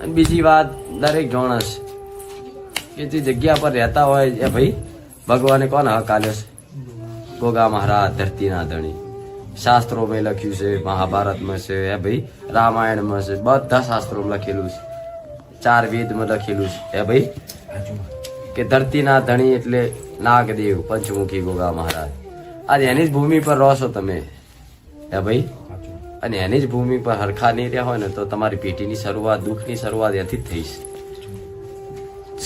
અને બીજી વાત દરેક જોણસ કે જે જગ્યા પર રહેતા હોય એ ભાઈ ભગવાને કોને હક છે? ગોગા મહારાજ ધરતીના ધણી. શાસ્ત્રોમાં લખ્યું છે, મહાભારતમાં છે, એ ભાઈ રામાયણમાં છે, બધા શાસ્ત્રોમાં લખેલું છે. ચાર વેદમાં લખેલું છે, એ ભાઈ કે ધરતીના ધણી એટલે નાગદેવ, પંચમુખી ગોગા મહારાજ. આજે એની જ ભૂમિ પર રહો છો તમે, એ ભાઈ? અને એની જ ભૂમિ પર હરખા નહીં રહ્યા હોય ને તો તમારી પેટીની શરૂઆત દુઃખની શરૂઆત એથી જ થઈ છે.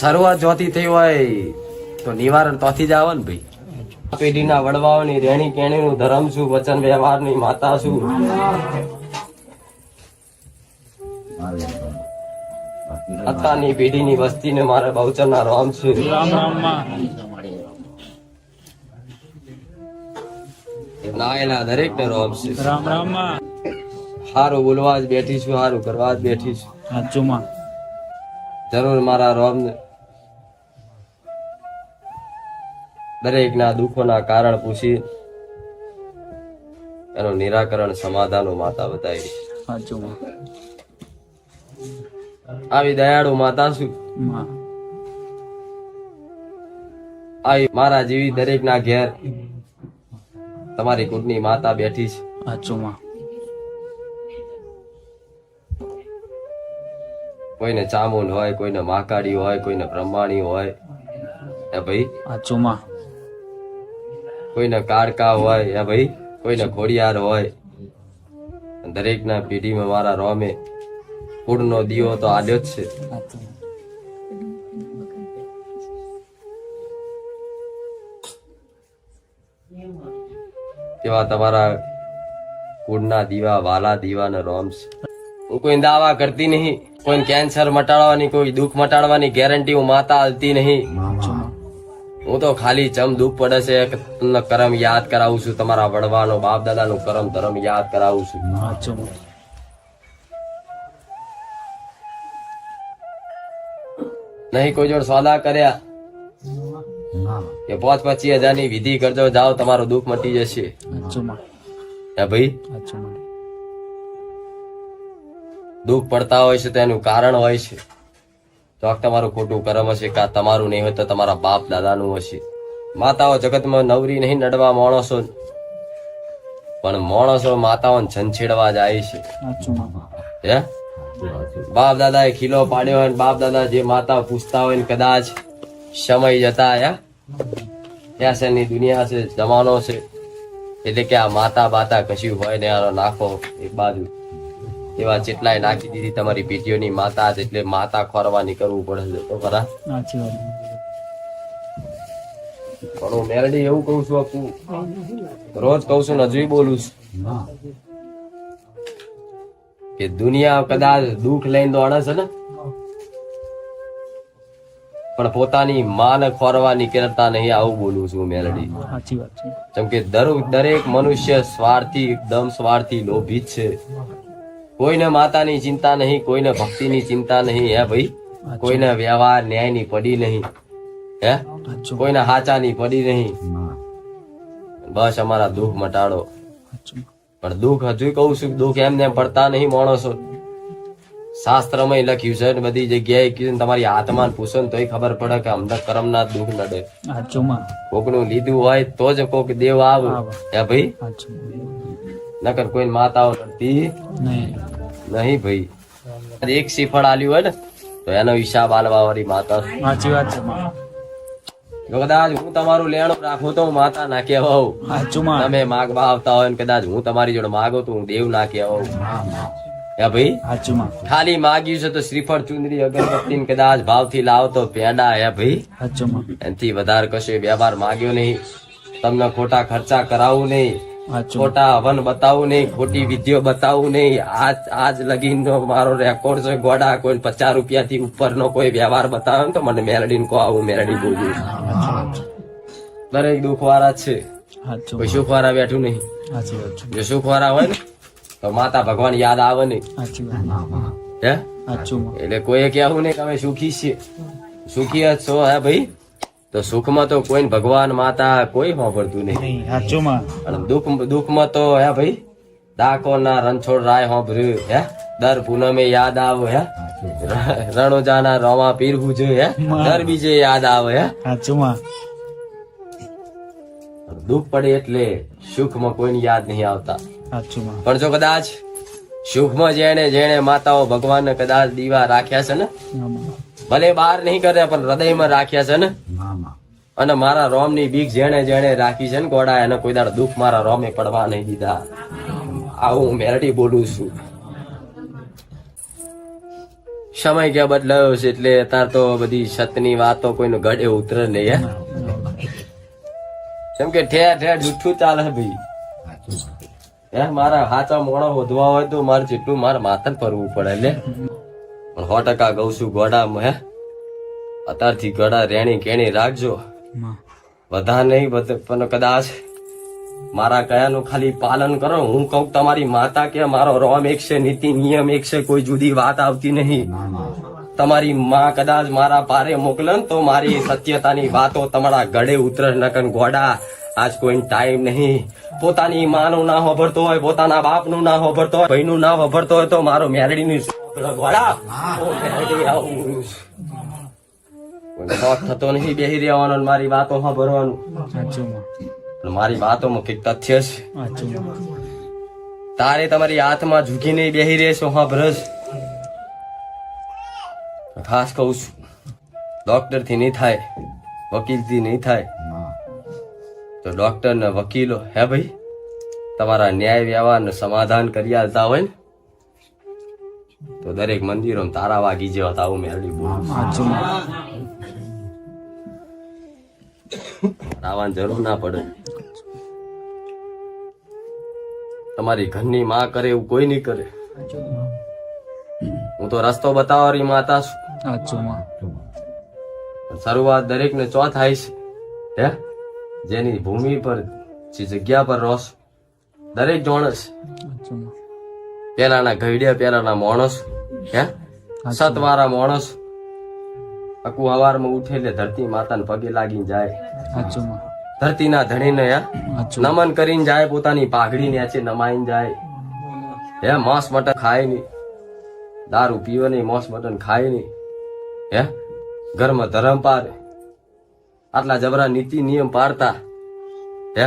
શરૂઆત જોથી થઈ હોય તો નિવારણ તોથી જ આવે ને ભાઈ. પેઢીના વડવાઓની રેણી કેણીનું ધર્મ શું વચન વ્યવહારની માતા શું? અત્યારની પેઢીની વસ્તીને મારે બહુચરના રામ છે રામ રામમાં નાયેલા દરેક ને રોમ છે રામ. રામમાં બોલવા જ બેઠી છું સારું કરવા જ બેઠી છું. સાચુંમાં જરૂર મારા રોમ દરેકના દુઃખોના કારણ પૂછી એનું નિરાકરણ સમાધાનો માતા બતાવી. સાચુંમાં આવી દયાળુ માતા શું આવી મારા જેવી દરેકના ઘેર તમારી કુટની માતા બેઠી છે. સાચુંમાં કોઈને ચામુંડ હોય કોઈને માકાડી હોય કોઈને બ્રહ્માણી હોય. એ ભાઈ? સાચુંમાં કોઈને કાળકા હોય યા ભાઈ? કોઈને ખોડિયાર હોય. દરેકના પેઢીમાં મારા રોમે કુળનો દીવો તો આડ્યો જ છે. એવા તમારા કુળના દીવા વાલા દીવાના રોમ છે. હું કોઈ દાવા કરતી નહીં કોઈ કેન્સર મટાડવાની કોઈ દુઃખ મટાડવાની ગેરંટી હું માતા આલતી નહીં. હું તો ખાલી ચમ દુઃખ પડે છે કે તમને કરમ યાદ કરાવું છું તમારા વડવાનો બાપ દાદાનું કરમ ધરમ યાદ કરાવું છું. નહીં કોઈ જોડે સોદા કર્યા. કે પાંચ પચીસ હજારની વિધિ કરજો જાઓ તમારું દુઃખ મટી જશે. ભાઈ? દુઃખ પડતા હોય છે તેનું કારણ હોય છે. તો તમારું ખોટું કર્મ હશે કાં તમારું નહીં હોય તો તમારા બાપ દાદાનું હશે. માતાઓ જગતમાં નવરી નહીં નડવા માણસો. પણ માણસો માતાઓને છંછેડવા જાય છે. હે? બાપ દાદા એ ખીલો પાડ્યો હોય બાપ દાદા જે માતા પૂછતા હોય ને કદાચ સમય જતા હે? ફેશનની દુનિયા છે જમાનો છે. એટલે કે આ માતા બાતા કશું હોય ને આનો નાખો એક બાજુ. એવા જેટલાય નાખી દીધી તમારી પેટીઓની માતા એટલે માતા ખોરવાની કરવું પડે છે. તો ખરા? પણ હું મેરડી એવું કઉ છું આખું રોજ કઉ છું હજુ બોલું છું. કે દુનિયા કદાચ દુઃખ લઈને દોડે છે ને? પણ પોતાની માને ખોરવાની કરતા નહીં આવું બોલું છું મેલડી સાચી વાત છે. જેમ કે દરેક દરેક મનુષ્ય સ્વાર્થી એકદમ સ્વાર્થી લોભી છે. કોઈને માતાની ચિંતા નહીં કોઈને ભક્તિની ચિંતા નહીં હે ભાઈ? કોઈને વ્યવહાર ન્યાયની પડી નહીં હે? કોઈને હાચાની પડી નહીં. બસ અમારા દુઃખ મટાડો. પણ દુઃખ હજુ કહું છું દુઃખ એમને એમ પડતા નહીં માણસો. શાસ્ત્રમાં લખ્યું છે બધી જગ્યાએ કીધું તમારી આત્માને પૂછો ને તોય ખબર પડે કે અમને કરમના દુઃખ નડે. કોક કોકનું લીધું હોય તો જ કોક દેવ આવે. હે ભાઈ? નકર કોઈ માતાઓ નડતી નહીં. ભાઈ. એક શ્રીફળ આલ્યું હોય ને તો એનો હિસાબ આલવા વાળી માતા. સાચી વાત છે. કદાચ હું તમારું લેણું રાખું તો હું માતા ના કહેવાઉં. સાચુંમાં તમે માગવા આવતા હોય ને કદાચ હું તમારી જોડે માગો તો હું દેવ ના કહેવાઉં. હે ભાઈ? ખાલી માગ્યું છે તો શ્રીફળ ચુંદરી અગરબત્તી ને કદાચ ભાવથી લાવ તો પેંડા હે ભાઈ? એનથી વધારે કશું વ્યવહાર માગ્યો નહીં. તમને ખોટા ખર્ચા કરાવવું નહીં. ખોટા હવન બતાવું નહીં ખોટી વિધિઓ બતાવવું નહીં. આજ આજ લગીનનો મારો રેકોર્ડ છે ગોડા કોઈ પચાસ રૂપિયા થી ઉપર નો કોઈ વ્યવહાર બતાવે તો મને મેલડીને કો આવું મેલડી બોલું દરેક દુઃખવાળા જ છે. કોઈ સુખવાળા બેઠું નહીં. જો સુખવાળા હોય ને તો માતા ભગવાન યાદ આવે નહીં. હે? એટલે કોઈએ કેવું નહીં કે અમે સુખી છીએ. સુખી જ છો હે ભાઈ? તો સુખમાં તો કોઈ ભગવાન માતા કોઈ સાંભળતું નહીં. સાચુંમાં અને દુઃખ દુઃખમાં તો હે ભાઈ ડાકોરના રણછોડ રાય સાંભળ્યું હે? દર પૂનમે યાદ આવે હે? રણોજાના રોમા પીર પૂજ્યું હે? દર બીજે યાદ આવે હે? સાચુમાં દુઃખ પડે એટલે સુખમાં કોઈને યાદ નહીં આવતા. સાચુમાં પણ જો કદાચ સુખમાં જેણે જેણે માતાઓ ભગવાનને કદાચ દીવા રાખ્યા છે ને ભલે બહાર નહીં કરે પણ હૃદયમાં રાખ્યા છે ને. અને મારા રોમની બીક જેણે જેણે રાખી છે ને ગોડા એને કોઈ દાડ દુઃખ મારા રોમે પડવા નહીં દીધા. આવું હું મેરડી બોલું છું. સમય ક્યાં બદલાયો છે એટલે અત્યારે તો બધી સતની વાતો કોઈનો ગળે ઉતરે નહીં હે? કેમ કે ઠેર ઠેર જુઠ્ઠું ચાલે ભાઈ. મારા હાચા મોણો વધવા હોય તો મારે જેટલું મારે માથે ફરવું પડે એટલે સો ટકા કઉ છું ગોડામાં હે? અત્યારથી ગોડા રેણી કેણી રાખજો. બધા નહીં પણ કદાચ મારા કયાનું ખાલી પાલન કરો. હું કહું તમારી માતા કે મારો રોમ એક છે નીતિ નિયમ એક છે કોઈ જુદી વાત આવતી નહીં. તમારી માં કદાચ મારા પારે મોકલે ને તો મારી સત્યતાની વાતો તમારા ગળે ઉતરે નકન ગોડા આજ કોઈ ટાઈમ નહીં. પોતાની માનું ના હોભરતો હોય પોતાના બાપનું ના હોભરતો હોય ભાઈનું ના હોભરતો હોય તો મારો મેરડીનું શોખ થતો નહીં બેહી રહેવાનો મારી વાતો સાંભળવાનું. મારી વાતોમાં કંઈક તથ્ય છે. તારે તમારી હાથમાં ઝૂકીને બેહી રહેશો હા ભરસ ખાસ કહું છું ડોક્ટરથી નહીં થાય વકીલથી નહીં થાય. તો ડોક્ટર ને વકીલો હે ભાઈ? તમારા ન્યાય વ્યવહાર ને સમાધાન કરી આલતા હોય ને? તો દરેક મંદિરો તારા વાગી જેવા તાવું મેળવી બોલું આવવાની જરૂર ના પડે. તમારી ઘરની માં કરે એવું કોઈ નહીં કરે. હું તો રસ્તો બતાવવાની માતા છું. શરૂઆત દરેક ને ચો થાય છે. હે? જેની ભૂમિ પર જે જગ્યા પર રોસ દરેક જોણસ. પેલાના ઘડિયા પેલાના માણસ હે? સતવારા માણસ અકુ હવારમાં ઉઠે એટલે ધરતી માતાને પગે લાગીને જાય. ધરતીના ધણીને નમન કરીને જાય પોતાની પાઘડી નેચે નમાઈને જાય. હે માંસ મટન ખાય નહીં. દારૂ પીવે નહીં માંસ મટન ખાય નહીં. હે? ઘરમાં ધર્મ પારે આટલા જબરા નીતિ નિયમ પાડતા. હે?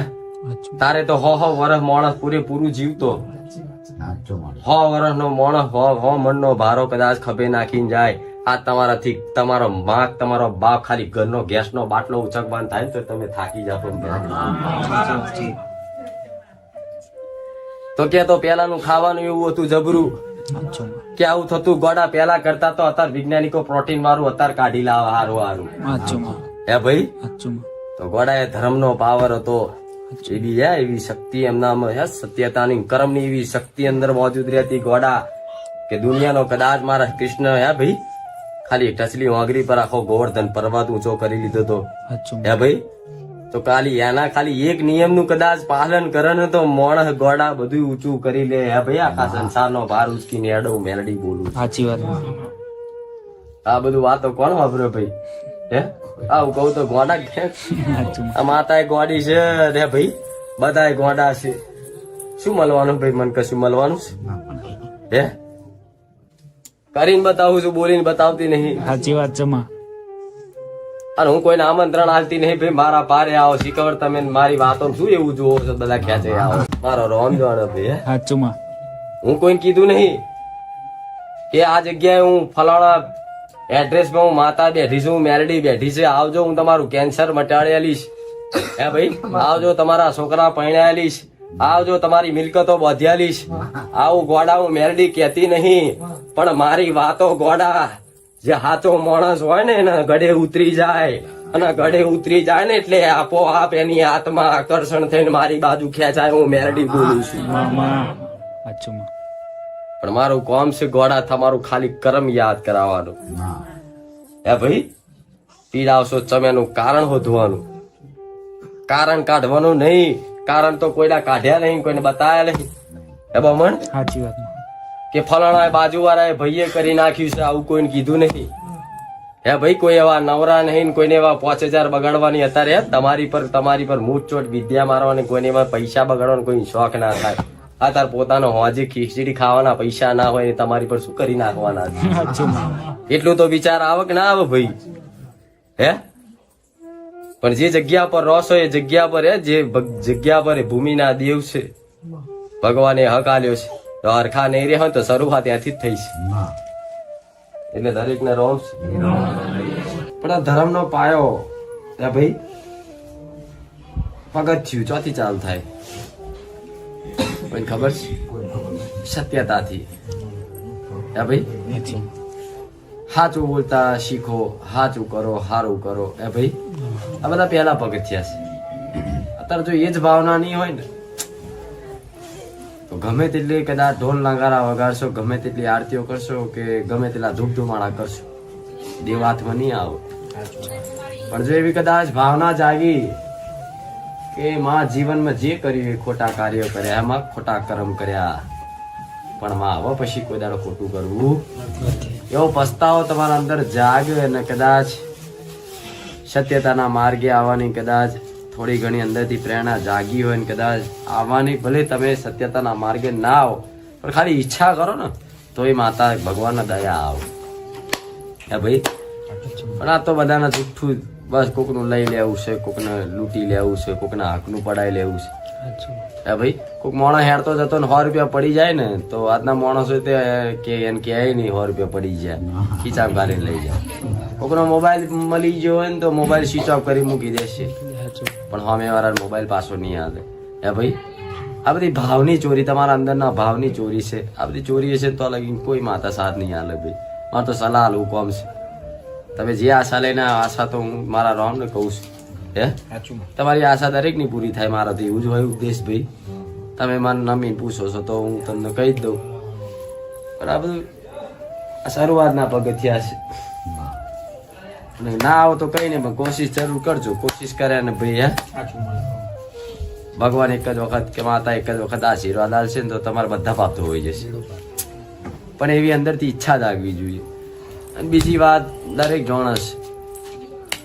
તારે તો હો હો વરસ માણસ પૂરેપૂરું જીવતો. હો વરસ નો માણસ. હો હો મનનો ભારો કદાચ ખભે નાખીને જાય. આ તમારાથી તમારો માક તમારો બાપ ખાલી ઘરનો ગેસનો બાટલો ઉચકવાન થાય તો તમે થાકી જાતો તો કે તો પેલાનું ખાવાનું એવું હતું જબરું? કે આવું થતું ગોડા પેલા કરતા તો અત્યારે વૈજ્ઞાનિકો પ્રોટીન વાળું અત્યારે કાઢી લાવે હારું હારું. હે ભાઈ? તો ગોડા એ ધર્મનો પાવર હતો. એવી હે એવી શક્તિ એમનામાં હે સત્યતાની કર્મની એવી શક્તિ અંદર મોજૂદ રહેતી ગોડા કે દુનિયાનો કદાચ મારા કૃષ્ણ હે ભાઈ? ખાલી ટચલી વાંગરી પર આખો ગોવર્ધન પર્વત ઊંચો કરી લીધો તો. હે ભાઈ? તો ખાલી એના ખાલી એક નિયમનું કદાચ પાલન કરે ને તો મોણસ ગોડા બધું ઊંચું કરી લે હે ભાઈ? આખા સંસારનો ભાર ઉચકીને એડો મેલડી બોલું સાચી વાત આ બધું વાતો કોણ વાપરે ભાઈ? હે? આવું કહું તો ગોડા કે આ માતા ગોડી છે રે ભાઈ. બધા ગોડા છે. શું મળવાનું ભાઈ? મને કશું મળવાનું છે? હે? કરીને બતાવું છું બોલીને બતાવતી નહીં. સાચી વાત છે માં. અને હું કોઈને આમંત્રણ આલતી નહીં ભાઈ. મારા પારે આવો શીખવર તમે મારી વાતો શું એવું જોવો છો? બધા ખેંચે આવો. મારો રોમ જોડે ભાઈ સાચું માં. હું કોઈને કીધું નહીં કે આ જગ્યાએ હું ફલાણા એડ્રેસમાં હું માતા બેઠી છું મેરડી બેઠી છે. આવજો, હું તમારું કેન્સર મટાડેલીશ હે ભાઈ? આવજો, તમારા છોકરા પરણાઈ આલીશ. આવજો, તમારી મિલકતો બાંધી આલીશ. આવું ગોડા હું મેરડી કહેતી નહીં, પણ મારી વાતો ગોડા. જે હાથો માણસ હોય ને, એના ગળે ઉતરી જાય. અને ગળે ઉતરી જાય ને, એટલે આપોઆપ એની આત્મા આકર્ષણ થઈને મારી બાજુ ખેંચાય, હું મેરડી બોલું છું. પણ મારું કોમ છે ગોડા તમારું ખાલી કર્મ યાદ કરાવવાનું. હે ભાઈ? પીડાવશો તમે એનું કારણ શોધવાનું કારણ કાઢવાનું નહીં. કારણ તો કોઈના કાઢ્યા નહીં કોઈને બતાવ્યા નહીં. હે બમણ? સાચી વાત. કે ફલાણા બાજુ વાળાએ ભાઈએ કરી નાખ્યું છે આવું કોઈને કીધું નહીં. હે ભાઈ કોઈ એવા નવરા નહીં કોઈને એવા પાંચ હજાર બગાડવાની અત્યારે. તમારી પર તમારી પર મૂઠ ચોટ વિદ્યા મારવાની કોઈને એવા પૈસા બગાડવાનો કોઈ શોખ ના થાય. આ તાર પોતાનો હોજે ખીચડી ખાવાના પૈસા ના હોય તમારી પર શું કરી નાખવાના એટલું તો વિચાર આવે કે ના આવે ભાઈ? હે? પણ જે જગ્યા પર રોસો એ જગ્યા પર હે જે જગ્યા પર ભૂમિના દેવ છે. ભગવાને હક આલ્યો છે. તો હરખા નહીં રહ્યા તો શરૂઆત ત્યાંથી જ થઈ છે. એટલે દરેક ને રોમ છે. પણ આ ધર્મનો પાયો ભાઈ પગથિયું ચોથી ચાલ થાય. કોઈ ખબર છે? સત્યતાથી હા ભાઈ? સાચું બોલતા શીખો સાચું કરો હારું કરો. એ ભાઈ? આ બધા પહેલા પગથિયા છે. અત્યારે જો એ જ ભાવના નહીં હોય ને તો ગમે તેટલી કદાચ ઢોલ નગારા વગાડશો ગમે તેટલી આરતીઓ કરશો કે ગમે તેટલા ધૂપ ધુમાડા કરશો દેવ હાથમાં નહીં આવો. પણ જો એવી કદાચ ભાવના જાગી કે માં જીવનમાં જે કર્યું એ ખોટા કાર્યો કર્યા, એમાં ખોટા કર્મ કર્યા. પણ માં હવે પછી કોઈ દાડો ખોટું કરવું એવો પસ્તાવો તમારા અંદર જાગ્યો અને કદાચ સત્યતાના માર્ગે આવવાની કદાચ થોડી ઘણી અંદરથી પ્રેરણા જાગી હોય ને કદાચ આવવાની, ભલે તમે સત્યતાના માર્ગે ના આવો, પણ ખાલી ઈચ્છા કરો ને તો એ માતા ભગવાનના દયા આવો. હે ભાઈ? પણ આ તો બધાના જુઠ્ઠું બસ કોકનું લઈ લેવું છે કોકને લૂંટી લેવું છે કોકના હાકનું પડાઈ લેવું છે. હા ભાઈ કોઈક માણસ હેડતો જતો ને સો રૂપિયા પડી જાય ને તો આજના માણસો તે કે એને કહે નહીં સો રૂપિયા પડી જાય. ખીચામ કાઢીને લઈ જાય. કોકનો મોબાઈલ મળી ગયો હોય ને તો મોબાઈલ સ્વિચ ઓફ કરી મૂકી દેશે. પણ સામે વાળા મોબાઈલ પાછો નહીં આવે હે ભાઈ આ બધી ભાવની ચોરી તમારા અંદરના ભાવની ચોરી છે. આ બધી ચોરી છે તો લગી કોઈ માતા સાથ નહીં આલે ભાઈ. મારે તો સલાહ આલવું કોમ છે. તમે જે આશા લઈને આશા તો હું મારા રામને કહું છું હે? તમારી આશા દરેકની પૂરી થાય મારાથી એવું જ હોય ઉપદેશ ભાઈ તમે મારું નમી પૂછો છો તો હું તમને કહી જ દઉં. બરાબર આ શરૂઆતના પગથિયા છે. ના આવો તો કઈ નહીં પણ કોશિશ જરૂર કરજો કોશિશ કરે ને ભાઈ હે? ભગવાન એક જ વખત કે માતા એક જ વખત આશીર્વાદ આવશે ને તો તમારા બધા પાપ તો હોઈ જશે. પણ એવી અંદરથી ઈચ્છા જાગવી જોઈએ. અને બીજી વાત દરેક જોણસ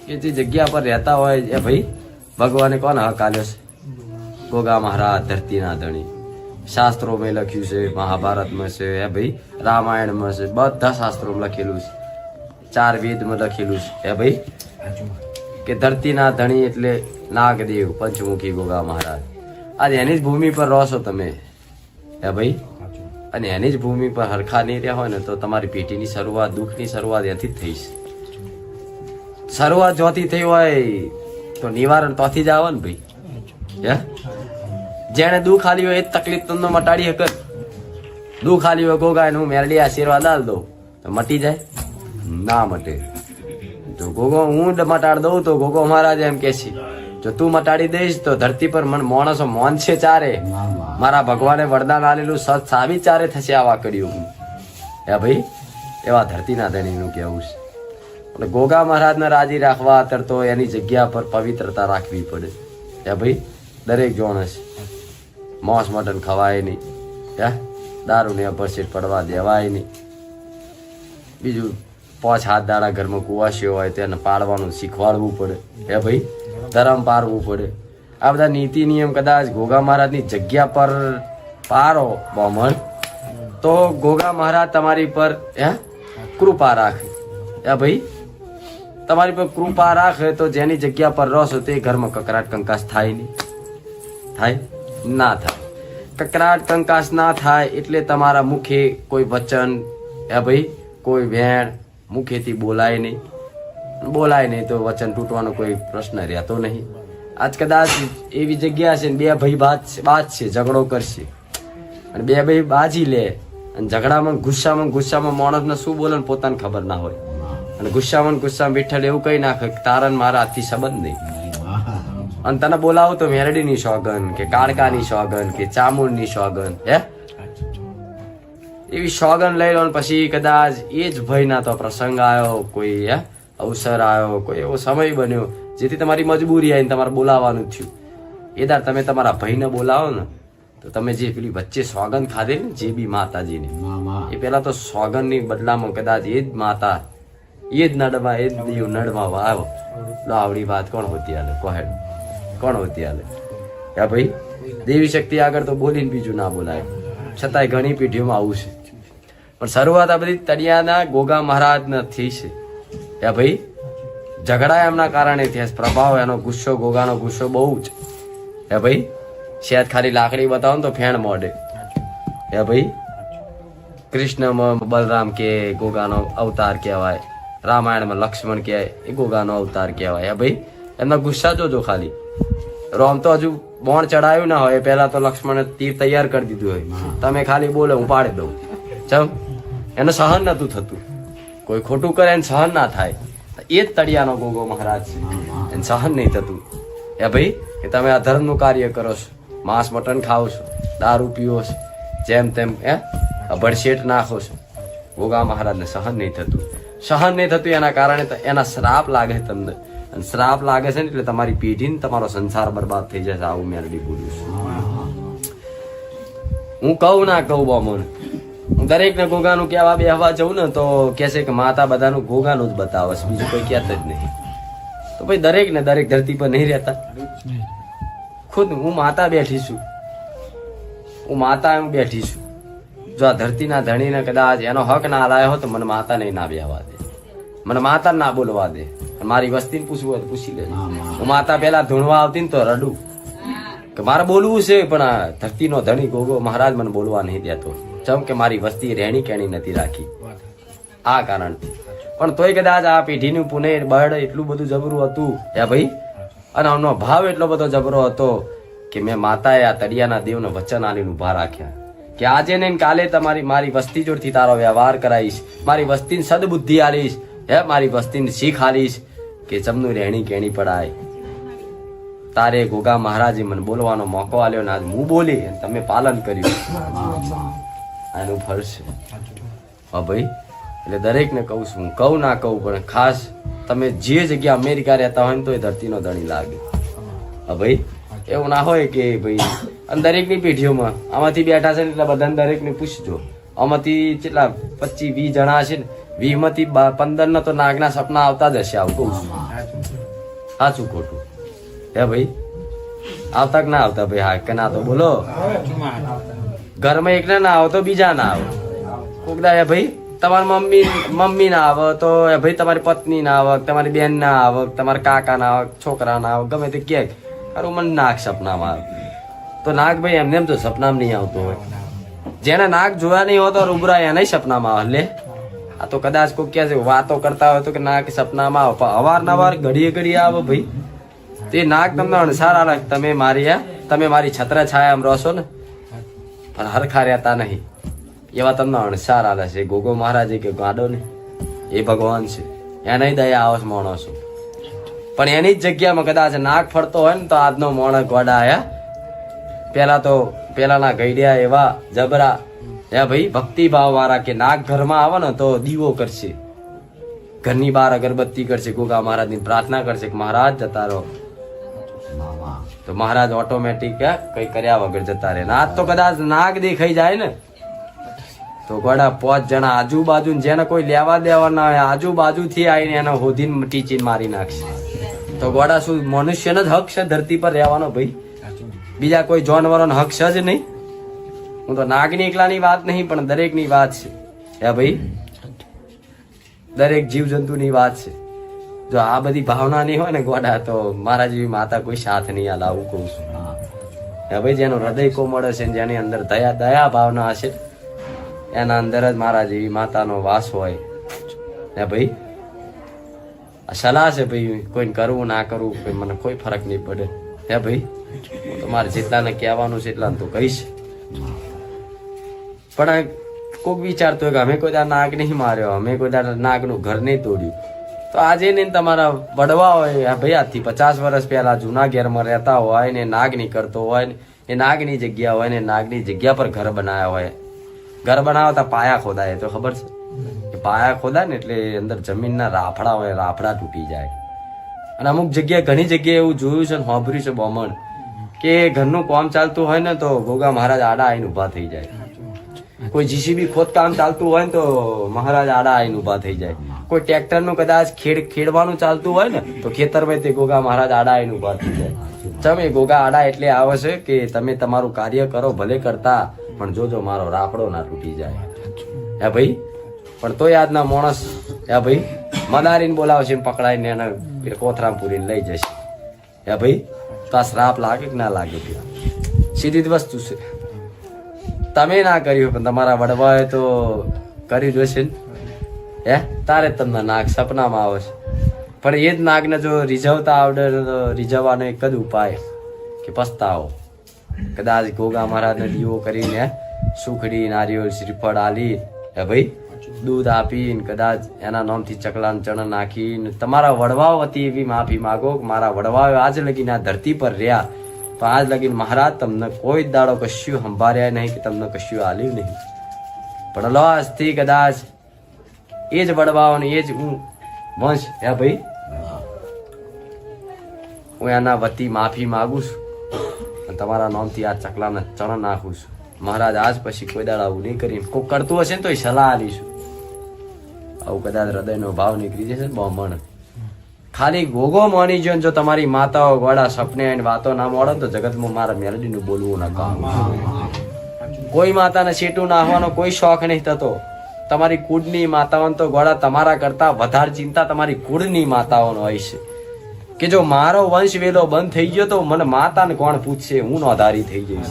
કે જે જગ્યા પર રહેતા હોય એ ભાઈ ભગવાને કોને હક આલ્યો છે? ગોગા મહારાજ ધરતીના ધણી. શાસ્ત્રોમાં લખ્યું છે, મહાભારતમાં છે, એ ભાઈ રામાયણમાં છે, બધા શાસ્ત્રોમાં લખેલું છે. ચાર વેદમાં લખેલું છે, એ ભાઈ કે ધરતીના ધણી એટલે નાગદેવ, પંચમુખી ગોગા મહારાજ. આજે એની જ ભૂમિ પર રહો છો તમે, એ ભાઈ? અને એની જ ભૂમિ પર હરખા નહીં રહ્યા હોય ને તો તમારી પેટીની શરૂઆત, દુઃખની શરૂઆત એથી જ થઈ છે શરૂઆત જોતી થઈ હોય તો નિવારણ તોથી જ આવે ને ભાઈ. હે? જેને દુઃખ આલી હોય એ તકલીફ તમને મટાડી શકે. દુઃખ આલી હોય ગોગા હું મેરડી આશીર્વાદ આલ દઉં. તો મટી જાય? ના મટે. તો ગોગો હું મટાડ દઉં તો ગોગો મહારાજ એમ કે છે. જો તું મટાડી દઈશ તો ધરતી પર મન માણસો મોન છે ચારે. મારા ભગવાને વરદાન આલેલું સત સાવી ચારે થશે આવા કર્યું હે. ભાઈ, એવા ધરતીના ધણીનું કહેવું છે. એટલે ગોગા મહારાજને રાજી રાખવા અત્યારે તો એની જગ્યા પર પવિત્રતા રાખવી પડે. હે ભાઈ, દરેક જોણસ માંસ મટન ખવાય નહીં. હે, દારૂને અપરસેટ પડવા દેવાય નહીં. બીજું પાંચ હાથ દાડા ઘરમાં કુવાસીઓ હોય તેને પાડવાનું, શીખવાડવું પડે. હે ભાઈ? ધરમ પારવું પડે. આ બધા નીતિ નિયમ કદાચ ગોગા મહારાજની જગ્યા પર પારો બમણ તો ગોગા મહારાજ તમારી પર, હે? કૃપા રાખે. હે ભાઈ? તમારી પર કૃપા રાખે તો જેની જગ્યા પર રસ હોય તે ઘરમાં કકરાટ કંકાસ થાય નહીં. થાય? ના થાય. કકરાટ કંકાસ ના થાય એટલે તમારા મુખે કોઈ વચન, હે ભાઈ? કોઈ વેણ મુખેથી બોલાય નહીં. બોલાય નહીં તો વચન તૂટવાનો કોઈ પ્રશ્ન રહેતો નહીં. આજ કદાચ એવી જગ્યા છે ને બે ભાઈ બાદ બાદ છે ઝઘડો કરશે. અને બે ભાઈ બાજી લે અને ઝઘડામાં ગુસ્સામાં ગુસ્સામાં માણસને શું બોલે ને પોતાને ખબર ના હોય. અને ગુસ્સામાં ગુસ્સામાં વિઠ્ઠલ એવું કહી નાખે કે તારા મારા હાથથી સંબંધ નહીં. અને તને બોલાવો તો મેરડીની સોગન કે કાળકાની સોગન કે ચામુંડની સોગન હે? એવી સોગન લઈ લો પછી કદાચ એ જ ભયના તો પ્રસંગ આવ્યો કોઈ અવસર આવ્યો કોઈ એવો સમય બન્યો જેથી તમારી મજબૂરી આવીને તમારે બોલાવવાનું થયું. એ દાર તમે તમારા ભાઈને બોલાવો ને તો તમે જે પેલી વચ્ચે સોગન ખાધે ને જે બી માતાજીની એ પેલા તો સોગનની બદલામાં કદાચ એ જ માતા એ જ નડવા એ જ દીવ નડવા આવો. લો આવડી વાત કોણ હોતી હાલે? કોહેડ કોણ હોતી હાલે? હે ભાઈ દેવી શક્તિ આગળ તો બોલીને બીજું ના બોલાય. છતાંય ઘણી પેઢીઓમાં આવું છે. પણ શરૂઆત આ બધી તળિયાના ગોગા મહારાજ નથી છે. એ ભાઈ, ઝઘડા એમના કારણે થયા પ્રભાવ એનો ગુસ્સો, ગોગાનો ગુસ્સો બહુ જ હે ભાઈ શેત ખાલી લાકડી બતાવો ને તો ફેણ મોડે. હે ભાઈ, કૃષ્ણમાં બલરામ કે ગોગાનો અવતાર કહેવાય, રામાયણમાં લક્ષ્મણ કહેવાય એ ગોગાનો અવતાર કહેવાય. હે ભાઈ, એમના ગુસ્સા જોજો ખાલી. રોમ તો હજુ બોણ ચડાયું ના હોય પહેલા તો લક્ષ્મણે તીર તૈયાર કરી દીધું હોય. તમે ખાલી બોલો, હું પાડી દઉં. ચમ એને સહન નતું થતું. કોઈ ખોટું કરે એને સહન ના થાય. એ જ તળિયાનો ગોગો મહારાજ છે. એને સહન નહીં થતું. એ ભાઈ, કે તમે અધર્મનું કાર્ય કરો છો. માંસ, મટન ખાઓ છો. દારૂ પીવો છો. જેમ તેમ એ ભડશેટ નાખો છો. ગોગા મહારાજને સહન નહીં થતું. સહન નહીં થતું એના કારણે એના શ્રાપ લાગે તમને. અને શ્રાપ લાગે છે ને એટલે તમારી પેઢીને તમારો સંસાર બરબાદ થઈ જશે આવું મેરડી બોલ્યું છું. હું કહું ના કહું બામણ. દરેક ને ગોગાનું કહેવા બેહવા જવું ને તો કહેશે કે માતા બધાનું ગોગાનું જ બતાવે છે, બીજું કોઈ કહેતા જ નહીં. તો ભાઈ દરેક ને દરેક ધરતી પર નહીં રહેતા. ખુદ હું માતા બેઠી છું. હું માતા એમ બેઠી છું. જો આ ધરતીના ધણીને કદાચ એનો હક ના લાયો હોય તો મને માતા નહીં ના બેહવા દે. મને માતા ના બોલવા દે. મારી વસ્તીને પૂછવું હોય તો પૂછી લે હું માતા પેલા ધૂણવા આવતી ને તો રડું. કે મારે બોલવું છે, પણ આ ધરતીનો ધણી ગોગો મહારાજ મને બોલવા નહીં દેતો. ચમ કે મારી વસ્તી રહેણી કેણી નથી રાખી. આ કારણથી પણ તોય કદાચ આ પેઢીનું પુને બળ એટલું બધું જબરું હતું. હે ભાઈ? અને આમનો ભાવ એટલો બધો જબરો હતો કે મેં માતાએ આ તળિયાના દેવને વચન આલીને ઊભા રાખ્યા. કે આજે ને કાલે તમારી મારી વસ્તી જોડથી તારો વ્યવહાર કરાવીશ. મારી વસ્તીને સદબુદ્ધિ આલીશ. હે મારી વસ્તીને શીખ આલીશ કે ચમનું રહેણી કેણી પડાય. તારે ગોગા મહારાજે મને બોલવાનો મોકો આલ્યો ને આજ હું બોલી અને તમે પાલન કર્યું. આનું ફળ છે. હા ભાઈ, એટલે દરેકને કહું છું કહું ના કહું, પણ ખાસ તમે જે જગ્યા અમેરિકા રહેતા હોય ને તો એ ધરતીનો ધણી લાગે. હા ભાઈ, એવું ના હોય કે ભાઈ, અને દરેકની પેઢીઓમાં, આમાંથી બેઠા છે ને એટલે બધાને દરેકને પૂછજો. આમાંથી કેટલા, પચીસ, વીસ જણા છે ને, વીસમાંથી પંદર ના તો નાગના સપના આવતા જ હશે, આવું કહું છું. સાચું ખોટું. હે ભાઈ, આવતા કે ના આવતા ભાઈ, હા કે ના તો બોલો. ઘરમાં એકને ના આવો તો બીજા ના આવો. કોક દા ભાઈ, તમારી મમ્મી મમ્મી ના આવે તો, એ ભાઈ, તમારી પત્ની ના આવે, તમારી બેન ના આવે, તમારા કાકા ના આવે, છોકરા ના આવે, ગમે તે ક્યાંક ખરું મને નાક સપનામાં આવે. તો નાગ ભાઈ એમને એમ તો સપનામાં નહીં આવતો હોય. જેને નાક જોયા નહીં હોતો, રૂબરા એને સપનામાં આવે, લે. આ તો કદાચ કોઈ ક્યાં છે, વાતો કરતા હોય તો કે નાક સપનામાં આવે. પણ અવારનવાર ઘડીએ ઘડીએ આવે ભાઈ. તે નાક તમને અણસાર આવે તમે મારી તમે મારી છત્ર છાયામાં રહો છો ને. પણ હરખા રહેતા નહીં. એવા તમને અણસાર આલે છે. ગોગો મહારાજે કે ગાડો ને એ ભગવાન છે. એની દયા આવશ માણસો પણ એની જ જગ્યામાં કદાચ નાક ફરતો હોય ને તો આજનો માણસ ગોડા આયા પેલા તો પેલાના ગઈડિયા એવા જબરા. એ ભાઈ, ભક્તિભાવ વાળા કે નાક ઘરમાં આવે ને તો દીવો કરશે. ઘરની બહાર અગરબત્તી કરશે. ગોગા મહારાજની પ્રાર્થના કરશે કે મહારાજ જતા રહો તો મહારાજ ઓટોમેટિક કઈ કર્યા વગર જતા રહે. આજ તો કદાચ નાગ દેખાઈ જાય ને. તો ગોડા પાંચ જણા આજુબાજુ જેને કોઈ લેવા દેવા ના હોય, આજુબાજુથી આવીને એને હોધીને ટીચીને મારી નાખશે. તો ગોડા શું, મનુષ્યનો જ હક છે ધરતી પર રહેવાનો ભાઈ? બીજા કોઈ જાનવરોનો હક છે જ નહીં? હું તો નાગની એકલાની વાત નહીં, પણ દરેકની વાત છે. હે ભાઈ? દરેક જીવજંતુની વાત છે. જો આ બધી ભાવના નહીં હોય ને ગોડા, તો મારા જેવી માતા કોઈ સાથ નહીં આલા, આવું કહું છું. ભાઈ, જેનું હૃદય કોમળ હશે જેની અંદર દયા દયા ભાવના હશે, એના અંદર જ મારા જેવી માતાનો વાસ હોય. ને ભાઈ, આ સલાહ છે ભાઈ, કોઈને કરવું, ના કરવું, કોઈ મને કોઈ ફરક નહીં પડે. હે ભાઈ, હું તો મારે જેટલાને કહેવાનું છે એટલાને તો કહીશ. પણ કોઈક વિચારતો કે અમે કોઈ દા નાગ નહીં માર્યો, અમે કોઈ દા નાગનું ઘર નહીં તોડ્યું. તો આજે ને તમારા વડવા હોય ભાઈ આજથી પચાસ વર્ષ પહેલા જૂના ઘેરમાં રહેતા હોય ને નાગ નહીં કરતો હોય ને એ નાગની જગ્યા હોય ને નાગની જગ્યા પર ઘર બનાવ્યા હોય. ઘર બનાવતા પાયા ખોદાય તો ખબર છે? કે પાયા ખોદાય ને એટલે અંદર જમીનના રાફડા હોય રાફડા તૂટી જાય. અને અમુક જગ્યાએ ઘણી જગ્યાએ એવું જોયું છે ને હોભર્યું છે બોમણ કે ઘરનું કામ ચાલતું હોય ને તો ગોગા મહારાજ આડા આવીને ઊભા થઈ જાય. કોઈ જીસીબી ખોદકામ ચાલતું હોય ને તો મહારાજ આડા આઈને ઊભા થઈ જાય. કોઈ ટ્રેક્ટરનું કદાચ ખેડ ખેડવાનું ચાલતું હોય ને, તો ખેતરમાં તે ગોગા મહારાજ આડા આઈને ઊભા થઈ જાય. ચમ ગોગા આડા એટલે આવે છે કે તમે તમારું કાર્ય કરો, ભલે કરતા, પણ જોજો મારો રાપડો ના તૂટી જાય. હે ભાઈ? પણ તોય આજના માણસ, હે ભાઈ? મદારીને બોલાવશે પકડાઈને એને કોથરામપુરીને કોથરામાં પૂરીને લઈ જશે. હે ભાઈ? તો આ શ્રાપ લાગે કે ના લાગે? સીધી જ વસ્તુ છે. તમે ના કર્યું પણ તમારા વડવાએ તો કર્યું જોશે ને. હે? તારે તમને નાગ સપનામાં આવે છે. પણ એ જ નાગને જો રીઝવતા આવડે તો રીઝવવાનો એક જ ઉપાય કે પસ્તાવો. કદાચ ગોગા મહારાજને દીવો કરીને સુખડી, નારિયેળ, શ્રીફળ આલી, હે ભાઈ, દૂધ આપીને કદાચ એના નામથી ચકલાન ચણ નાખીને તમારા વડવાઓ હતી એવી માફી માગો કે મારા વડવાઓ આજ લગીને આ ધરતી પર રહ્યા. પણ આજ લગીને મહારાજ તમને કોઈ દાડો કશું સંભાળ્યા નહીં કે તમને કશું આલ્યું નહીં. પણ લોસથી કદાચ એ જ વડવાઓ એ જ હું વંશ, હે ભાઈ? હું એના વતી માફી માગું છું અને તમારા નામથી આ ચકલાને ચણ નાખું છું. મહારાજ આજ પછી કોઈ દાડા આવું નહીં કરી કોઈ કરતું હશે ને તો એ સલાહ આલીશું આવું કદાચ હૃદયનો ભાવ નીકળી જશે ને બહમણ. ખાલી ગોગો માની જો જો તમારી માતાઓ ગોડા સપને અને વાતો ના મોડો તો જગતમાં મારા મેલડીનું બોલવું ના કામ. કોઈ માતાને શેટું નાખવાનો કોઈ શોખ નહીં થતો. તમારી કુળની માતાઓને તો ગોળા તમારા કરતા વધારે ચિંતા તમારી કુળની માતાઓનો હોય છે. કે જો મારો વંશ વેલો બંધ થઈ ગયો તો મને માતાને કોણ પૂછશે? હું નોધારી થઈ જઈશ.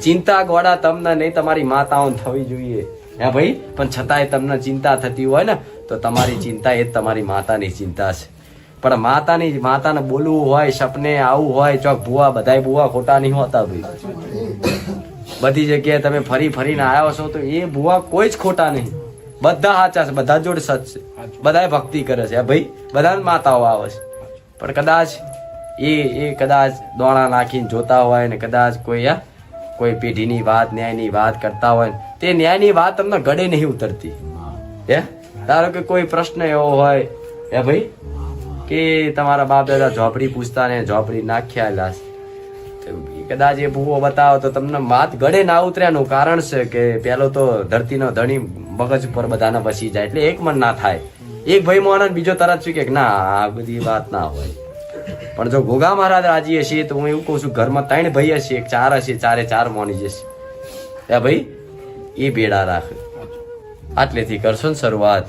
ચિંતા ગોળા તમને નહીં, તમારી માતાઓને થવી જોઈએ. હે ભાઈ? પણ છતાંય તમને ચિંતા થતી હોય ને, તો તમારી ચિંતા એ જ તમારી માતાની ચિંતા છે. પણ માતાની માતાને બોલવું હોય સપને આવું હોય ચોક ભૂવા બધાય ભૂવા ખોટા નહીં હોતા ભાઈ. બધી જગ્યાએ તમે ફરી ફરીને આવ્યા છો તો એ ભૂવા કોઈ જ ખોટા નહીં. બધા સાચા છે બધા જોડે સચ છે. બધાય ભક્તિ કરે છે. ભાઈ બધા માતાઓ આવે છે. પણ કદાચ એ એ કદાચ દોણા નાખીને જોતા હોય ને કદાચ કોઈ આ કોઈ પેઢીની વાત ન્યાયની વાત કરતા હોય ને, તે ન્યાયની વાત તમને ગળે નહીં ઉતરતી. હે? ધારો કે કોઈ પ્રશ્ન એવો હોય હે ભાઈ? કે તમારા બાપ દાદા ઝોપડી પૂછતા ને ઝોપડી નાખ્યા લાસ. કદાચ એ ભૂવો બતાવો તો તમને વાત ગળે ના ઉતર્યાનું કારણ છે કે પેલો તો ધરતીનો ધણી મગજ ઉપર બધાને વસી જાય એટલે એક મન ના થાય. એક ભાઈ મોન બીજો તરત શું કે ના, આ બધી વાત ના હોય. પણ જો ગોગા મહારાજ રાજી હશે તો હું એવું કહું છું, ઘરમાં ત્રણ ભાઈ હશે, એક ચાર હશે, ચારે ચાર મોની જશે. એ ભાઈ, એ બેડા રાખ. આટલેથી કરશો ને શરૂઆત.